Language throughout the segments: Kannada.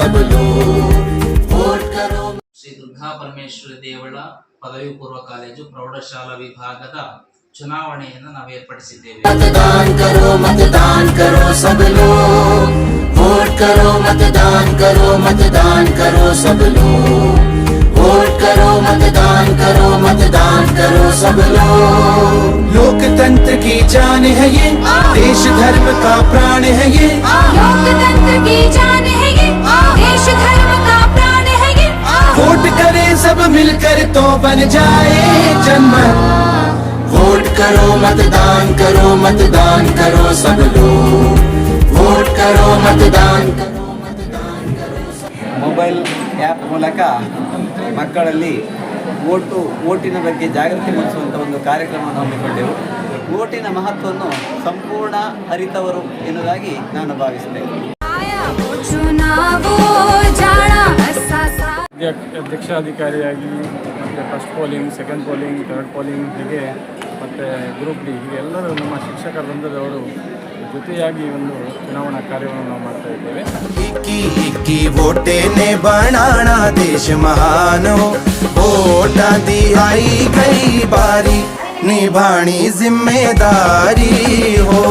सब लोग वोट करो ಶ್ರೀ ದುರ್ಗಾ ಪರಮೇಶ್ವರಿ ದೇವಳ ಪದವಿ ಪೂರ್ವ ಕಾಲೇಜು ಪ್ರೌಢಶಾಲಾ ವಿಭಾಗದ ಚುನಾವಣೆಯನ್ನು ನಾವು ಏರ್ಪಡಿಸಿದ್ದೇವೆ मतदान करो मतदान करो सब लोग वोट करो मतदान करो मतदान करो सब लोग वोट करो मतदान करो मतदान करो सब लोग लोकतंत्र की जान है ये देश धर्म का प्राण है ये लोकतंत्र की जान मिलकर तो बन जाए जनमत वोट करो मतदान करो मतदान करो सब लोग वोट करो मतदान करो मतदान करो सब ಮೊಬೈಲ್ ಆ್ಯಪ್ ಮೂಲಕ ಮಕ್ಕಳಲ್ಲಿ ಓಟು ಓಟಿನ ಬಗ್ಗೆ ಜಾಗೃತಿ ಮೂಡಿಸುವಂಥ ಒಂದು ಕಾರ್ಯಕ್ರಮವನ್ನು ಹಮ್ಮಿಕೊಂಡೆವು ಓಟಿನ ಮಹತ್ವವನ್ನು ಸಂಪೂರ್ಣ ಅರಿತವರು ಎನ್ನುವುದಾಗಿ ನಾನು ಭಾವಿಸ್ತೇನೆ ಅಧ್ಯಕ್ಷ ಅಧ್ಯಕ್ಷಾಧಿಕಾರಿಯಾಗಿ ಮತ್ತು first polling second polling third polling ಹೀಗೆ ಮತ್ತು ಗ್ರೂಪ್ ಡಿ ಹೀಗೆ ಎಲ್ಲರೂ ನಮ್ಮ ಶಿಕ್ಷಕ ವೃಂದದವರು ಜೊತೆಯಾಗಿ ಒಂದು ಚುನಾವಣಾ ಕಾರ್ಯವನ್ನು ನಾವು ಮಾಡ್ತಾ ಇದ್ದೇವೆ. ಹಿಕ್ಕಿ ಹಿಕ್ಕಿ ಓಟೇನೆ ಬಣಾಣ ದೇಶ ಮಹಾನು. ವೋಟಾದಿ ಐ ಕೈ ಬಾರಿ ನಿಭಾಣಿ ಜಿಮ್ಮೆದಾರಿ ಓ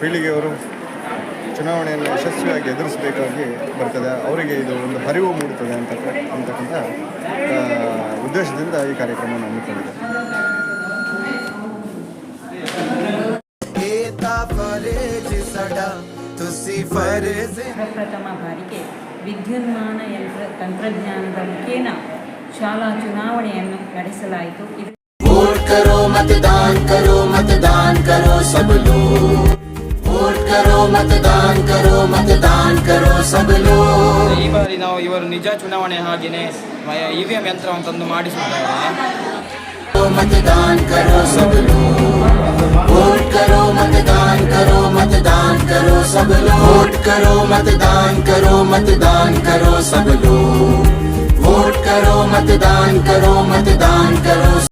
ಪೀಳಿಗೆಯವರು ಚುನಾವಣೆಯನ್ನು ಯಶಸ್ವಿಯಾಗಿ ಎದುರಿಸಬೇಕಾಗಿ ಬರ್ತದೆ. ಅವರಿಗೆ ಇದು ಒಂದು ಹರಿವು ಮೂಡುತ್ತದೆ ಅಂತ ಅಂತಕ್ಕಂಥ ಉದ್ದೇಶದಿಂದ ಈ ಕಾರ್ಯಕ್ರಮವನ್ನು ಹಮ್ಮಿಕೊಂಡಿದೆ. ಪ್ರಥಮ ಬಾರಿಗೆ ವಿದ್ಯುನ್ಮಾನ ಯಂತ್ರ ತಂತ್ರಜ್ಞಾನದ ಮುಖೇನ ಶಾಲಾ ಚುನಾವಣೆಯನ್ನು ನಡೆಸಲಾಯಿತು. ಕರೋ ಮತದಾನ ಕರೋ ಮತದಾನ ಕರೋ वोट करो मतदान करो मतदान करो सब लोग ಈ ಬಾರಿ ನಾವು ಇವರು ನಿಜ ಚುನಾವಣೆ ಹಾಗೆಯೇ ಇ ವಿ ಎಂ ಯಂತ್ರವನ್ನು ತಂದು ಮಾಡಿಸುತ್ತಾರೆ मतदान करो सब लोग वोट करो मतदान करो मतदान करो सब लोग वोट करो मतदान करो मतदान करो सब लोग वोट करो मतदान करो मतदान करो